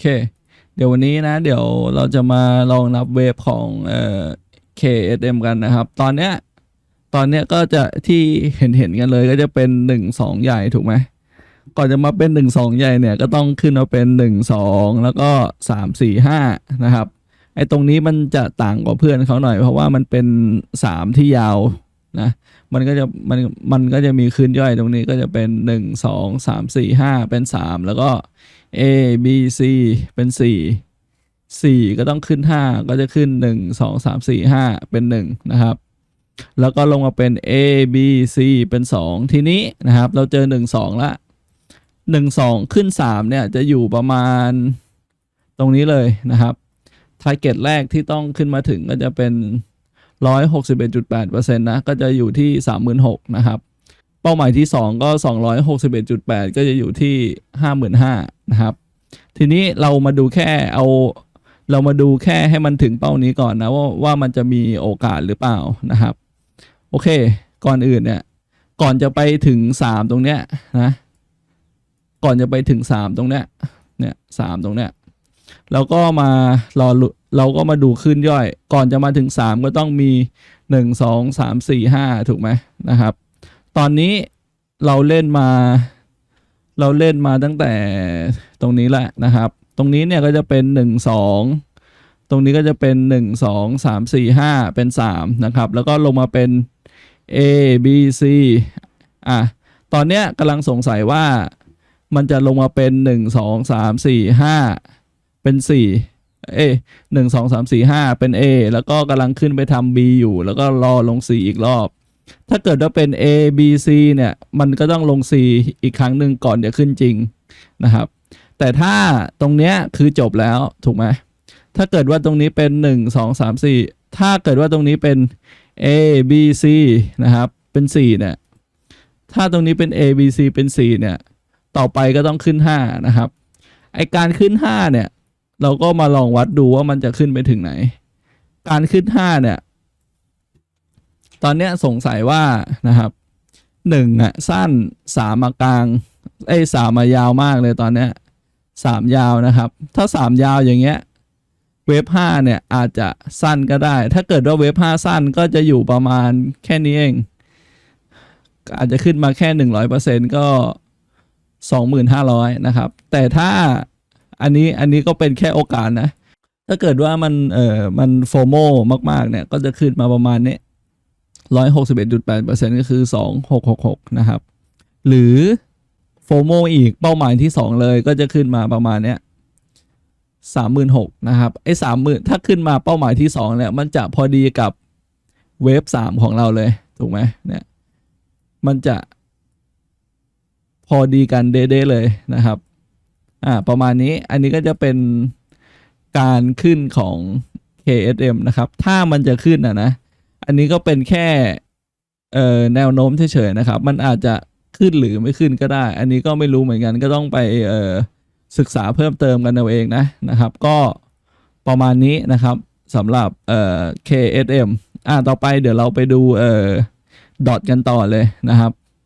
เค เดี๋ยววันนี้นะ เดี๋ยวเราจะมาลองนับเวฟของเอ่อ KSM กันนะครับ ตอนเนี้ย ตอนเนี้ยก็จะที่เห็นเห็นๆกันเลยก็จะเป็นหนึ่งสองใหญ่ถูกไหม ก่อนจะมาเป็นหนึ่งสองใหญ่เนี่ยก็ต้องขึ้นมาเป็นหนึ่งสองแล้วก็สามสี่ห้านะครับ ไอ้ตรงนี้มันจะต่างกว่าเพื่อนเขาหน่อย เพราะว่ามันเป็นสามที่ยาว นะมันก็จะมันมันก็จะมีขึ้นย่อยตรงนี้ก็จะเป็นหนึ่งสองสามสี่ห้าเป็นสามแล้วก็ A B C เป็นสี่สี่ก็ต้องขึ้นห้าก็จะขึ้นหนึ่งสองสามสี่ห้าเป็นหนึ่งนะครับ แล้วก็ลงมาเป็น A B C เป็นสองทีนี้นะครับ เราเจอหนึ่งสองละหนึ่งสองขึ้นสามเนี่ยจะอยู่ประมาณตรงนี้เลยนะครับ ทาร์เก็ตแรกที่ต้องขึ้นมาถึงก็จะเป็น ร้อยหกสิบเอ็ดจุดแปดเปอร์เซ็นต์นะก็จะอยู่ที่สามหมื่นหกนะครับ เป้าหมายที่สองก็สองร้อยหกสิบเอ็ดจุดแปดก็จะอยู่ที่ห้าหมื่นห้านะครับ ทีนี้เรามาดูแค่เอาเรามาดูแค่ให้มันถึงเป้านี้ก่อนนะว่าว่ามันจะมีโอกาสหรือเปล่านะครับ โอเค ก่อนอื่นเนี่ย ก่อนจะไปถึงสามตรงเนี้ยนะก่อนจะไปถึงสามตรงเนี้ยเนี่ยสามตรงเนี้ยเราก็มารอลุ้นเราก็มาดูขึ้นย่อย ก่อนจะมาถึงสามก็ต้องมีหนึ่งสองสามสี่ห้าถูกไหมนะครับ ตอนนี้เราเล่นมา เราเล่นมาตั้งแต่ตรงนี้แหละนะครับ ตรงนี้เนี่ยก็จะเป็นหนึ่งสองตรงนี้ก็จะเป็นหนึ่งสองสามสี่ห้าเป็นสามนะครับ แล้วก็ลงมาเป็น A B C อะ ตอนเนี้ยกำลังสงสัยว่ามันจะลงมาเป็นหนึ่งสองสามสี่ห้าเป็นสี่ เอหนึ่งสองสามสี่ห้าเป็น A แล้วก็กำลังขึ้นไปทำ B อยู่ แล้วก็รอลง C อีกรอบ ถ้าเกิดว่าเป็น A B C เนี่ย มันก็ต้องลง C อีกครั้งหนึ่งก่อนจะขึ้นจริงนะครับ แต่ถ้าตรงเนี้ยคือจบแล้วถูกไหมถ้าเกิดว่าตรงนี้เป็นหนึ่งสองสามสี่ถ้าเกิดว่าตรงนี้เป็น A B C นะครับ เป็นสี่เนี่ย ถ้าตรงนี้เป็น A B C เป็นสี่เนี่ย ต่อไปก็ต้องขึ้นห้านะครับ ไอการขึ้นห้าเนี่ย เราก็มาลองวัดดูว่ามันจะขึ้นไปถึงไหน การขึ้นห้าเนี่ย ตอนเนี้ยสงสัยว่านะครับหนึ่งอะสั้นสามมากลางไอ้สามมายาวมากเลยตอนเนี้ยสามยาวนะครับ ถ้าสามยาวอย่างเงี้ยเวฟห้าเนี่ยอาจจะสั้นก็ได้ ถ้าเกิดว่าเวฟห้าสั้นก็จะอยู่ประมาณแค่นี้เอง อาจจะขึ้นมาแค่หนึ่งร้อยเปอร์เซ็นก็สองหมื่นห้าร้อยนะครับ แต่ถ้า อันนี้อันนี้ก็เป็นแค่โอกาสนะ ถ้าเกิดว่ามันเอ่อมันโฟโมมาก ๆ เนี่ย ก็จะขึ้นมาประมาณนี้ร้อยหกสิบเอ็ดจุดแปดเปอร์เซ็นต์ก็คือสองหกหกหกนะครับ หรือโฟโมอีกเป้าหมายที่สองเลยก็จะขึ้นมาประมาณเนี้ยสามหมื่นหกนะครับ ไอ้สามหมื่นถ้าขึ้นมาเป้าหมายที่สองเนี่ย มันจะพอดีกับเวฟสามของเราเลย ถูกไหมเนี่ย มันจะพอดีกันเด้ๆเลยนะครับ อ่าประมาณนี้อันนี้ก็จะเป็นการขึ้นของ KSM นะครับ ถ้ามันจะขึ้นอะนะ อันนี้ก็เป็นแค่เอ่อแนวโน้มเฉยๆนะครับ มันอาจจะขึ้นหรือไม่ขึ้นก็ได้ อันนี้ก็ไม่รู้เหมือนกันก็ต้องไปเอ่อศึกษาเพิ่มเติมกันเอาเองนะนะครับ ก็ประมาณนี้นะครับสำหรับเอ่อ KSM อ่าต่อไปเดี๋ยวเราไปดูเอ่อดอทกันต่อเลยนะครับ